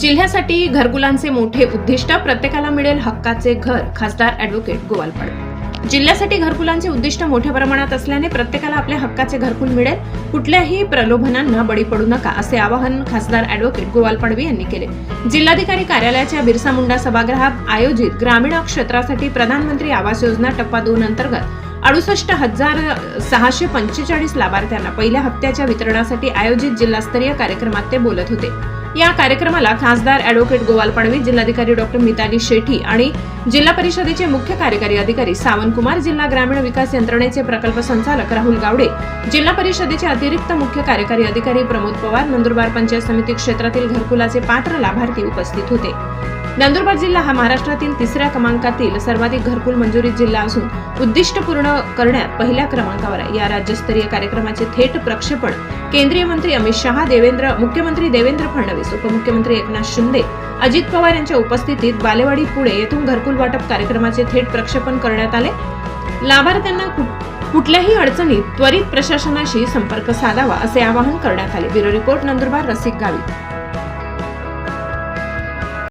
जिल्ह्यासाठी घरकुलांचे मोठे उद्दिष्ट प्रत्येकाला मिळेल हक्काचे घर खासदार अॅडव्होकेट गोवालपाड जिल्ह्यासाठी घरकुलांचे उद्दिष्ट मोठ्या प्रमाणात असल्याने प्रत्येकाला आपल्या हक्काचे घरकुल मिळेल. कुठल्याही प्रलोभनांना बळी पडू नका असे आवाहन खासदार अॅडव्होकेट गोवाल पडवी यांनी केले. जिल्हाधिकारी कार्यालयाच्या बिरसा मुंडा सभागृहात आयोजित ग्रामीण क्षेत्रासाठी प्रधानमंत्री आवास योजना टप्पा दोन अंतर्गत अडुसष्ट हजार सहाशे पंचेचाळीस लाभार्थ्यांना पहिल्या हप्त्याच्या वितरणासाठी आयोजित जिल्हास्तरीय कार्यक्रमात ते बोलत होते. या कार्यक्रमाला खासदार अॅडव्होकेट गोवाल पाडवी जिल्हाधिकारी डॉक्टर मिताली शेठी आणि जिल्हा परिषदेचे मुख्य कार्यकारी अधिकारी सावंतकुमार जिल्हा ग्रामीण विकास यंत्रणेचे प्रकल्प संचालक राहुल गावडे जिल्हा परिषदेचे अतिरिक्त मुख्य कार्यकारी अधिकारी प्रमोद पवार नंदुरबार पंचायत समिती क्षेत्रातील घरकुलाचे पात्र लाभार्थी उपस्थित होते. नंदुरबार जिल्हा हा महाराष्ट्रातील तिसऱ्या क्रमांकातील सर्वाधिक घरकुल मंजुरी जिल्हा असून उद्दिष्ट पूर्ण करण्यात पहिल्या क्रमांकावर आहे. या राज्यस्तरीय कार्यक्रमाचे थेट प्रक्षेपण केंद्रीय मंत्री अमित शहा देवेंद्र मुख्यमंत्री देवेंद्र फडणवीस उपमुख्यमंत्री एकनाथ शिंदे अजित पवार यांच्या उपस्थितीत बालेवाडी पुणे येथून घरकुल वाटप कार्यक्रमाचे थेट प्रक्षेपण करण्यात आले. लाभार्थ्यांना कुठल्याही अडचणीत त्वरित प्रशासनाशी संपर्क साधावा असे आवाहन करण्यात आले. ब्युरो रिपोर्ट नंदुरबार रसिक गावी.